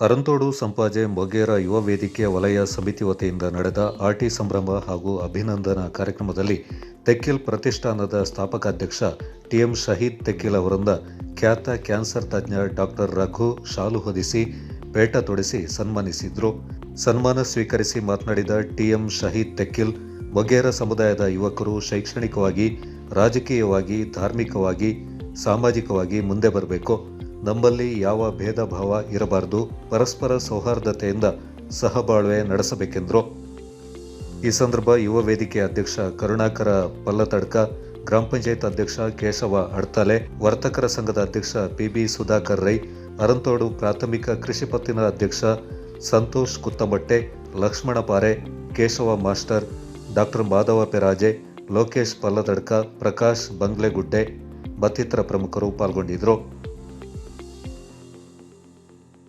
ಅರಂತೋಡು ಸಂಪಾಜೆ ಮೊಗೇರ ಯುವ ವೇದಿಕೆ ವಲಯ ಸಮಿತಿ ವತಿಯಿಂದ ನಡೆದ ಆರ್ಟಿ ಸಂಭ್ರಮ ಹಾಗೂ ಅಭಿನಂದನಾ ಕಾರ್ಯಕ್ರಮದಲ್ಲಿ ತೆಕ್ಕಿಲ್ ಪ್ರತಿಷ್ಠಾನದ ಸ್ಥಾಪಕಾಧ್ಯಕ್ಷ ಟಿಎಂ ಶಹೀದ್ ತೆಕ್ಕಿಲ್ ಅವರಿಂದ ಖ್ಯಾತ ಕ್ಯಾನ್ಸರ್ ತಜ್ಞ ಡಾಕ್ಟರ್ ರಘು ಶಾಲು ಹೊದಿಸಿ ಪೇಟ ತೊಡಿಸಿ ಸನ್ಮಾನಿಸಿದ್ರು. ಸನ್ಮಾನ ಸ್ವೀಕರಿಸಿ ಮಾತನಾಡಿದ ಟಿಎಂ ಶಹೀದ್ ತೆಕ್ಕಿಲ್, ಮೊಗೇರ ಸಮುದಾಯದ ಯುವಕರು ಶೈಕ್ಷಣಿಕವಾಗಿ, ರಾಜಕೀಯವಾಗಿ, ಧಾರ್ಮಿಕವಾಗಿ, ಸಾಮಾಜಿಕವಾಗಿ ಮುಂದೆ ಬರಬೇಕು. ನಮ್ಮಲ್ಲಿ ಯಾವ ಭೇದ ಭಾವ ಇರಬಾರದು, ಪರಸ್ಪರ ಸೌಹಾರ್ದತೆಯಿಂದ ಸಹಬಾಳ್ವೆ ನಡೆಸಬೇಕೆಂದರು? ಈ ಸಂದರ್ಭ ಯುವ ವೇದಿಕೆ ಅಧ್ಯಕ್ಷ ಕರುಣಾಕರ ಪಲ್ಲತಡ್ಕ, ಗ್ರಾಮ ಪಂಚಾಯತ್ ಅಧ್ಯಕ್ಷ ಕೇಶವ ಅಡ್ತಾಲೆ, ವರ್ತಕರ ಸಂಘದ ಅಧ್ಯಕ್ಷ ಪಿಬಿ ಸುಧಾಕರ್ ರೈ, ಅರಂತೋಡು ಪ್ರಾಥಮಿಕ ಕೃಷಿ ಪತ್ತಿನ ಅಧ್ಯಕ್ಷ ಸಂತೋಷ್ ಕುತ್ತಮಟ್ಟೆ, ಲಕ್ಷ್ಮಣ ಪಾರೆ, ಕೇಶವ ಮಾಸ್ಟರ್ ಡಾಕ್ಟರ್ ಮಾಧವ ಪೆರಾಜೆ, ಲೋಕೇಶ್ ಪಲ್ಲದಡ್ಕ ಪ್ರಕಾಶ್ ಬಂಗ್ಲೆಗುಡ್ಡೆ ಮತ್ತಿತರ ಪ್ರಮುಖರು ಪಾಲ್ಗೊಂಡಿದ್ದರು